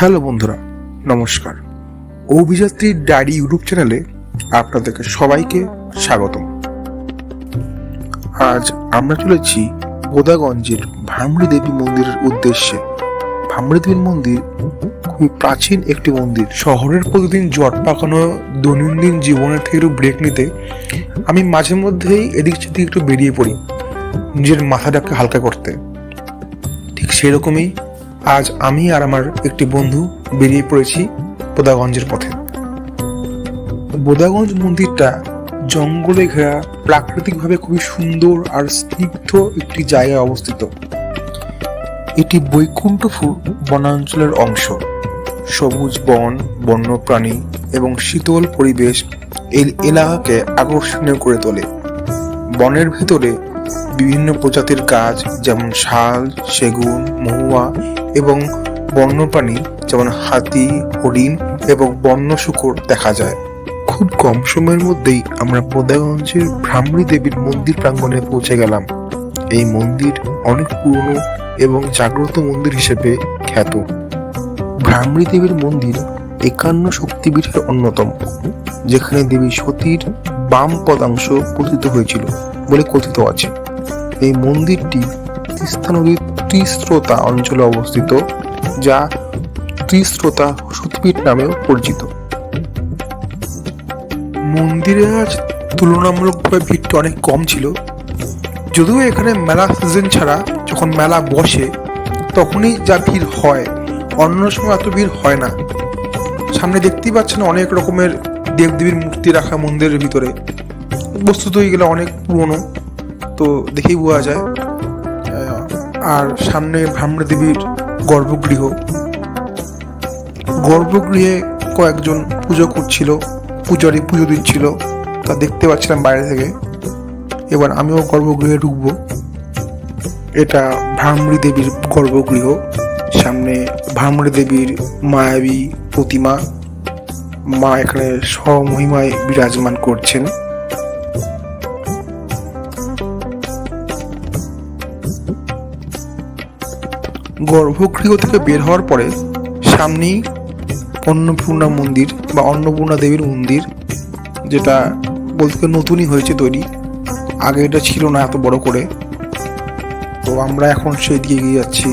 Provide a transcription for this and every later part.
Hello বন্ধুরা, নমস্কার। অভিযাত্রী diary YouTube চ্যানেলে আপনাদেরকে সবাইকে স্বাগতম। আজ আমরা চলেছি বোদাগঞ্জের ভামড়ি দেবী মন্দিরের উদ্দেশ্যে। ভামড়ি দেবীর মন্দির খুবই প্রাচীন একটি মন্দির। শহরের প্রতিদিন জট পাকানো দৈনন্দিন জীবনের থেকে একটু ব্রেক নিতে আমি মাঝে মধ্যেই এদিক সেদিক একটু বেরিয়ে পড়ি নিজের মাথাটাকে হালকা করতে। ঠিক সেরকমই আজ আমি আর আমার একটি বন্ধু বেরিয়ে পড়েছি বোদাগঞ্জের পথে। বোদাগঞ্জ মন্দিরটা জঙ্গলে ঘেরা, প্রাকৃতিকভাবে খুবই সুন্দর আর স্নিগ্ধ একটি জায়গায় অবস্থিত। এটি বৈকুণ্ঠপুর বনাঞ্চলের অংশ। সবুজ বন, বন্যপ্রাণী এবং শীতল পরিবেশ এই এলাকাকে আকর্ষণীয় করে তোলে। বনের ভেতরে বিভিন্ন প্রজাতির গাছ যেমন শাল, সেগুন, মহুয়া এবং বন্যপ্রাণী যেমন হাতি, হরিণ এবং বন্য শুকর দেখা যায়। খুব কম সময়ের মধ্যেই আমরা বোদাগঞ্জের ভ্রামরী দেবীর মন্দির প্রাঙ্গণে পৌঁছে গেলাম। এই মন্দির অনেক পুরনো এবং জাগ্রত মন্দির হিসেবে খ্যাত। ভ্রামরী দেবীর মন্দির একান্ন শক্তিপীঠের অন্যতম, যেখানে দেবী সতীর বাম পদাংশ পতিত হয়েছিল বলে কথিত আছে। এই মন্দিরটি তিস্তা নদীর ত্রিস্রোতা অঞ্চলে অবস্থিত, যা ত্রিস্রোতা সতীপীঠ নামেও পরিচিত। মন্দিরে আজ তুলনামূলকভাবে ভিড়টা অনেক কম ছিল। যদিও এখানে মেলা সিজন ছাড়া যখন মেলা বসে, তখনই যা ভিড় হয় অন্য সময় এত ভিড় হয় না। সামনে দেখতেই পাচ্ছেন অনেক রকমের দেবদেবীর মূর্তি রাখা মন্দিরের ভিতরে। বস্তুত এগুলো অনেক পুরনো। তো দেখেই বোঝা যায় আর সামনে ভ্রাম্র দেবীর গর্ভগৃহ। গর্ভগৃহে কয়েকজন পুজো করছিল পূজারি পুজো দিচ্ছিল, তা দেখতে পাচ্ছিলাম বাইরে থেকে। এবার আমিও গর্ভগৃহে ঢুকবো। এটা ভ্রামরী দেবীর গর্ভগৃহ, সামনে ভ্রামরী দেবীর মায়াবী প্রতিমা। মা এখানে স্বমহিমায় বিরাজমান করছেন। গর্ভগৃহ থেকে বের হওয়ার পরে সামনেই অন্নপূর্ণা মন্দির বা অন্নপূর্ণা দেবীর মন্দির, যেটা বলতে নতুনই হয়েছে তৈরি। আগে এটা ছিল না এত বড় করে। তো আমরা এখন সেই দিকে এগিয়ে যাচ্ছি।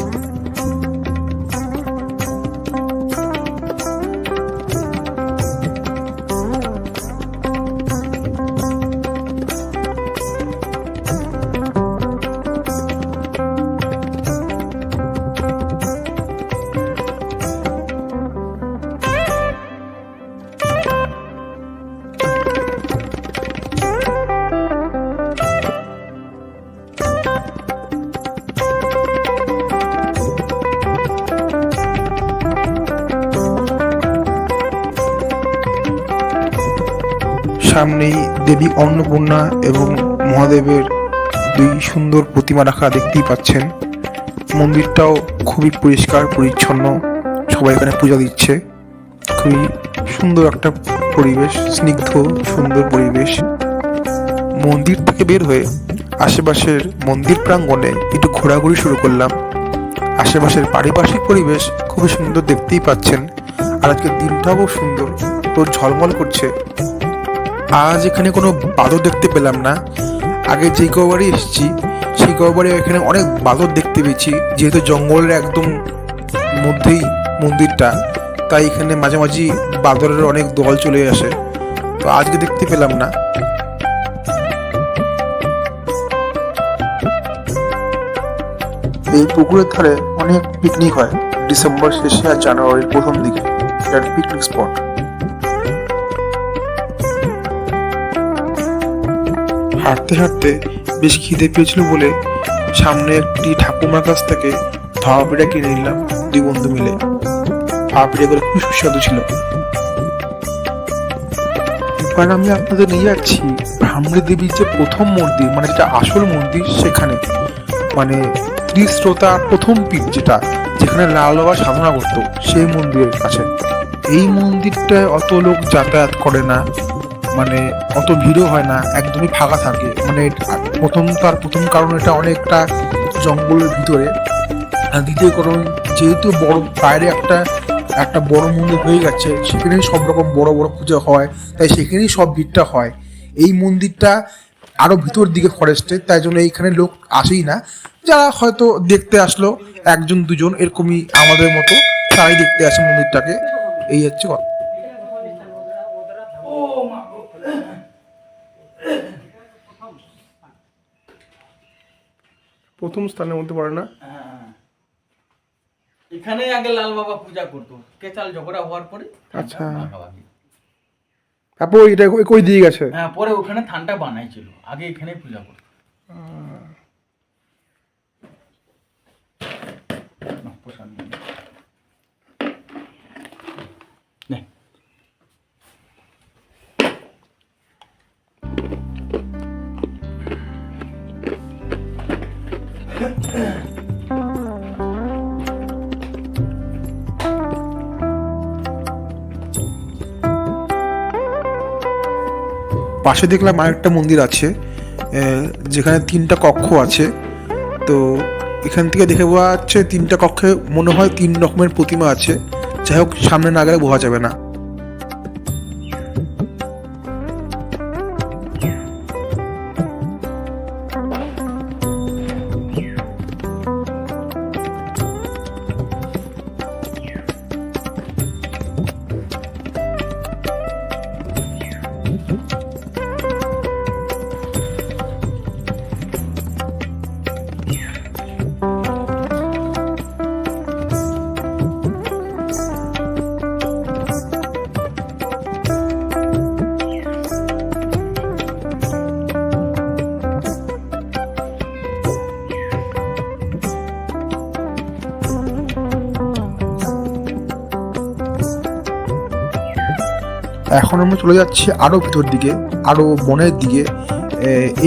সামনেই দেবী অন্নপূর্ণা এবং মহাদেবের দুই সুন্দর প্রতিমা রাখা দেখতেই পাচ্ছেন। মন্দিরটাও খুবই পরিষ্কার, পরিচ্ছন্ন। সবাই এখানে পূজা দিচ্ছে। খুবই সুন্দর একটা পরিবেশ, স্নিগ্ধ, সুন্দর পরিবেশ। মন্দির থেকে বের হয়ে আশেপাশের মন্দির প্রাঙ্গণে একটু ঘোরাঘুরি শুরু করলাম। আশেপাশের পারিপার্শ্বিক পরিবেশ খুবই সুন্দর দেখতেই পাচ্ছেন। আর আজকের দিনটাও খুব সুন্দর তোর ঝলমল করছে। আজ এখানে কোনো বাদর দেখতে পেলাম না। আগে যে গহবাড়ি এসেছি, সেই গহবাড়ি এখানে অনেক বাদর দেখতে পেয়েছি, যেহেতু জঙ্গলের একদম মধ্যেই মন্দিরটা, তাই এখানে মাঝে মাঝে বাদরের অনেক দল চলে আসে। তো আজকে দেখতে পেলাম না। এই পুকুরের ধারে অনেক পিকনিক হয়, ডিসেম্বর শেষে আর জানুয়ারির প্রথম দিকে। এটা পিকনিক স্পট হাঁটতে হাঁটতে বেশ খিদে পেয়েছিল বলে সামনে একটি ঠাকুমার কাছ থেকে ভাপা পিঠা কিনে নিলাম দুই বন্ধু মিলে। ভাপা পিঠাগুলো খুব সুস্বাদু ছিল। এবার আমি আপনাদের নিয়ে যাচ্ছি ভ্রামরী দেবীর যে প্রথম মন্দির মানে যেটা আসল মন্দির সেখানে। মানে ত্রিশ্রোতা প্রথম পীঠ যেটা, যেখানে লাল বাবা সাধনা করতো সেই মন্দিরের কাছে। এই মন্দিরটায় অত লোক যাতায়াত করে না। মানে অত ভিড়ও হয় না, একদমই ফাঁকা থাকে। মানে প্রথম তার প্রথম কারণ এটা অনেকটা জঙ্গলের ভিতরে। দ্বিতীয় কারণ, যেহেতু বড় বাইরে একটা একটা বড় মন্দির হয়ে গেছে, সেখানেই সব রকম বড় বড় পুজো হয়, তাই সেখানেই সব ভিড়টা হয়। এই মন্দিরটা আরও ভিতর দিকে ফরেস্টে তাই জন্য এইখানে লোক আসেই না। যারা হয়তো দেখতে আসলো, একজন দুজন, এরকমই আমাদের মতো, তারাই দেখতে আসে মন্দিরটাকে। এই হচ্ছে কথা। প্রথম স্থানের মধ্যে পড়ে না? হ্যাঁ। এখানে আগে লাল বাবা পূজা করতো। কেচাল ঝগড়া হওয়ার পরে আচ্ছা। তারপর এটা কই দিয়ে গেছে? হ্যাঁ পরে ওখানে থানটা বানাইছিল। আগে এখানে পূজা করতো। পাশে দেখলাম আরেকটা মন্দির আছে যেখানে তিনটা কক্ষ আছে। তো এখান থেকে দেখে বোঝা যাচ্ছে তিনটা কক্ষে মনে হয় তিন রকমের প্রতিমা আছে। যাই হোক, সামনে না গেলে বোঝা যাবে না। এখন আমরা চলে যাচ্ছি আরও ভিতর দিকে আরও বনের দিকে।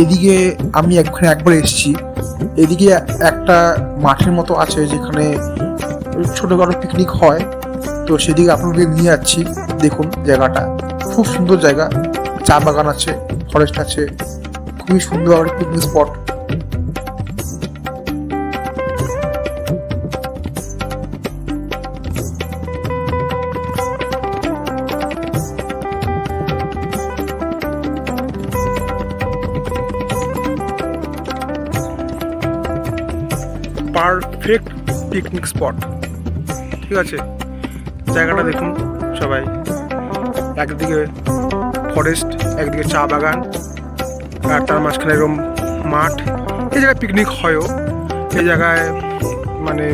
এদিকে আমি একখানে একবার এসেছি। এদিকে একটা মাঠের মতো আছে যেখানে ছোটখাটো পিকনিক হয়। তো সেদিকে আপনাদের নিয়ে যাচ্ছি। দেখুন জায়গাটা। খুব সুন্দর জায়গা। চা বাগান আছে ফরেস্ট আছে। খুবই সুন্দর picnic spot perfect picnic spot ঠিক আছে, জায়গাটা দেখুন সবাই। একদিকে ফরেস্ট একদিকে চা বাগান, আর তার মাঝখানে এরকম মাঠ। এই জায়গায় পিকনিক হয়ও। এই জায়গায় মানে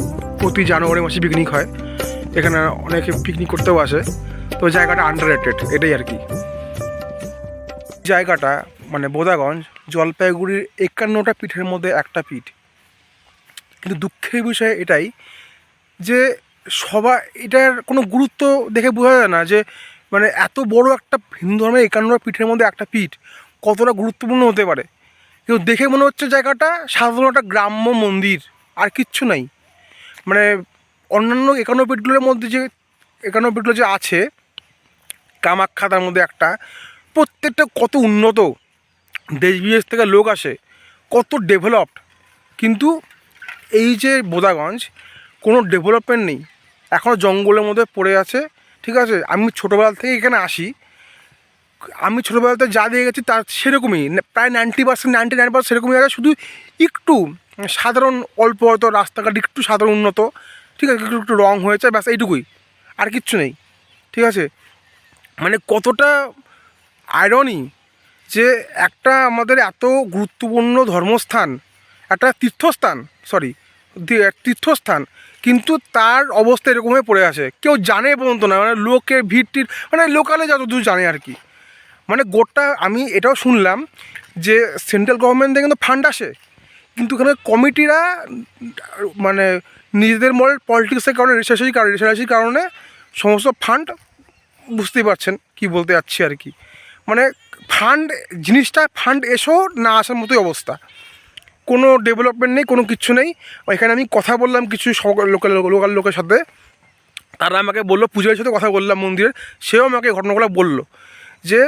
প্রতি জানুয়ারি মাসে পিকনিক হয়। এখানে অনেকে পিকনিক করতেও আসে। তো জায়গাটা আন্ডার রেটেড এটাই আর কি। জায়গাটা মানে বোদাগঞ্জ, জলপাইগুড়ির একান্নটা পিঠের মধ্যে একটা পিঠ। কিন্তু দুঃখের বিষয় এটাই যে সবাই এটার কোনো গুরুত্ব দেখে বোঝা যায় না যে মানে এত বড় একটা হিন্দু ধর্মের একান্নটা পিঠের মধ্যে একটা পিঠ কতটা গুরুত্বপূর্ণ হতে পারে। কিন্তু দেখে মনে হচ্ছে জায়গাটা সাধারণ একটা গ্রাম্য মন্দির, আর কিচ্ছু নাই। মানে অন্যান্য একান্ন পিঠগুলোর মধ্যে যে, একান্ন পিঠগুলো যে আছে, কামাখ্যা তার মধ্যে একটা, প্রত্যেকটা কত উন্নত, দেশ বিদেশ থেকে লোক আসে, কত ডেভেলপড কিন্তু এই যে বোদাগঞ্জ, কোনো ডেভেলপমেন্ট নেই। এখনও জঙ্গলের মধ্যে পড়ে আছে, ঠিক আছে? আমি ছোটোবেলা থেকে এখানে আসি। আমি ছোটোবেলাতে যা দিয়ে গেছি তার সেরকমই প্রায় ninety percent ninety nine percent সেরকমই আছে। শুধু একটু সাধারণ, অল্প হয়তো রাস্তাঘাট, একটু সাধারণ উন্নত, ঠিক আছে? একটু একটু রং হয়েছে, ব্যাস এইটুকুই। আর কিচ্ছু নেই, ঠিক আছে? মানে কতটা আয়রনি যে একটা আমাদের এত গুরুত্বপূর্ণ ধর্মস্থান, একটা তীর্থস্থান সরি তীর্থস্থান। কিন্তু তার অবস্থা এরকম হয়ে পড়ে আছে। কেউ জানে পর্যন্ত না। মানে লোকের ভিড় টির মানে লোকালে যতদূর জানে আর কি। মানে গোটা আমি এটাও শুনলাম যে সেন্ট্রাল গভর্নমেন্ট থেকে কিন্তু ফান্ড আসে। কিন্তু এখানে কমিটিরা মানে নিজেদের মল পলিটিক্সের কারণে রেশারেশির কারণে রেশারেশির কারণে সমস্ত ফান্ড বুঝতেই পারছেন কি বলতে যাচ্ছি আর কি। মানে ফান্ড জিনিসটা ফান্ড এসেও না আসার মতোই অবস্থা। কোনো ডেভেলপমেন্ট নেই, কোনো কিছু নেই। এখানে আমি কথা বললাম কিছু লোকাল লোকাল লোকের সাথে। তারা আমাকে বলল পূজার সাথে কথা বললাম মন্দিরের সেও আমাকে ঘটনাগুলো বলল যে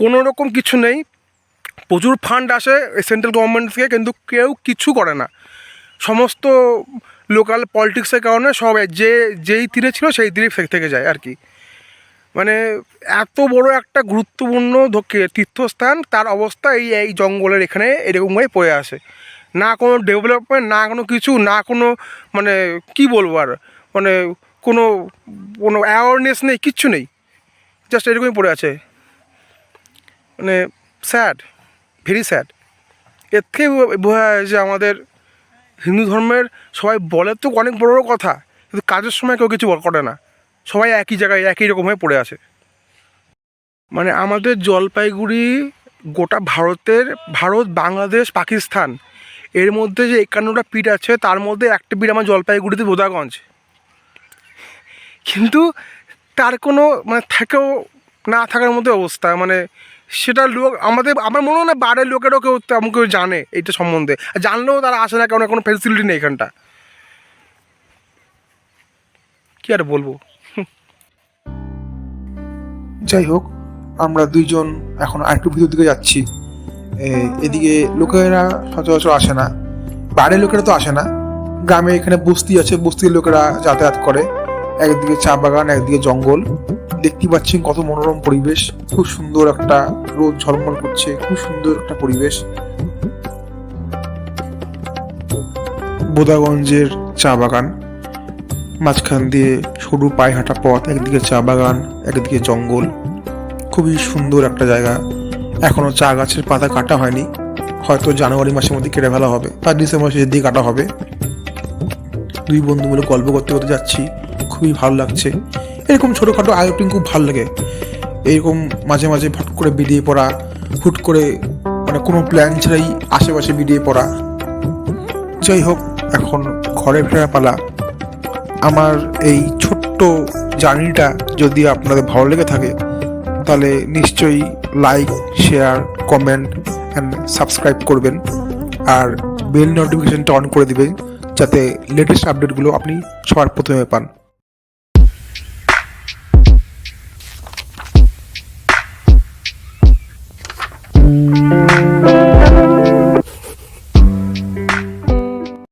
কোনো রকম কিছু নেই। প্রচুর ফান্ড আসে সেন্ট্রাল গভর্নমেন্ট থেকে, কিন্তু কেউ কিছু করে না। সমস্ত লোকাল পলিটিক্সের কারণে সব যে, যেই তীরে ছিল, সেই তীরে থেকে যায় আর কি। মানে এত বড় একটা গুরুত্বপূর্ণ তীর্থস্থান, তার অবস্থা এই এই জঙ্গলের এখানে এরকমভাবে পড়ে আছে। না কোনো ডেভেলপমেন্ট না কোনো কিছু, না কোনো মানে কি বলব আর মানে কোনো কোনো অ্যাওয়ারনেস নেই, কিচ্ছু নেই। জাস্ট এরকমই পড়ে আছে। মানে স্যাড ভেরি স্যাড এর থেকে বোঝা যায় যে আমাদের হিন্দু ধর্মের সবাই বলে তো অনেক বড় বড় কথা, কিন্তু কাজের সময় কেউ কিছু করে না। সবাই একই জায়গায়, একই রকম হয়ে পড়ে আছে। মানে আমাদের জলপাইগুড়ি, গোটা ভারতের, ভারত, বাংলাদেশ, পাকিস্তান, এর মধ্যে যে একান্নটা পিঠ আছে, তার মধ্যে একটা পিঠ আমার জলপাইগুড়িতে বোদাগঞ্জ কিন্তু তার কোনো মানে থেকেও না থাকার মধ্যে অবস্থা মানে সেটা লোক, আমাদের, আমার মনে হয় না বাইরের লোকেরও কেউ তেমন কেউ জানে এইটা সম্বন্ধে। জানলেও তারা আসে না কারণ কোনো ফেসিলিটি নেই এখানটা। কী আর বলব? যাই হোক, আমরা দুইজন এখন আরেকটু ভিতর দিকে যাচ্ছি। এদিকে লোকেরা সচরাচর আসে না। বাইরের লোকেরা তো আসে না। গ্রামে এখানে বস্তি আছে, বস্তির লোকেরা যাতায়াত করে। একদিকে চা বাগান, একদিকে জঙ্গল। দেখতে পাচ্ছেন কত মনোরম পরিবেশ। খুব সুন্দর একটা রোদ ঝলমল করছে, খুব সুন্দর একটা পরিবেশ। বোদাগঞ্জের চা বাগান। মাঝখান দিয়ে সরু পায়ে হাঁটা পথ, একদিকে চা বাগান, একদিকে জঙ্গল। খুবই সুন্দর একটা জায়গা। এখনও চা গাছের পাতা কাটা হয়নি। হয়তো জানুয়ারি মাসের মধ্যে কেটে ফেলা হবে, বা ডিসেম্বর শেষের দিকে কাটা হবে। দুই বন্ধু মিলে গল্প করতে করতে যাচ্ছি। খুবই ভালো লাগছে। এরকম ছোটোখাটো আয়োটিং খুব ভালো লাগে। এরকম মাঝে মাঝে ফট করে বেরিয়ে পড়া, হুট করে মানে কোনো প্ল্যান ছাড়াই আশেপাশে বেরিয়ে পড়া। যাই হোক, এখন ঘরে ফেরা পালা। আমার এই ছোট্ট জার্নিটা যদি আপনাদের ভালো লেগে থাকে, তাহলে নিশ্চয়ই like share comment and subscribe করবেন। আর বেল নোটিফিকেশানটা অন করে দিবেন, যাতে লেটেস্ট আপডেটগুলো আপনি সবার প্রথমে পান।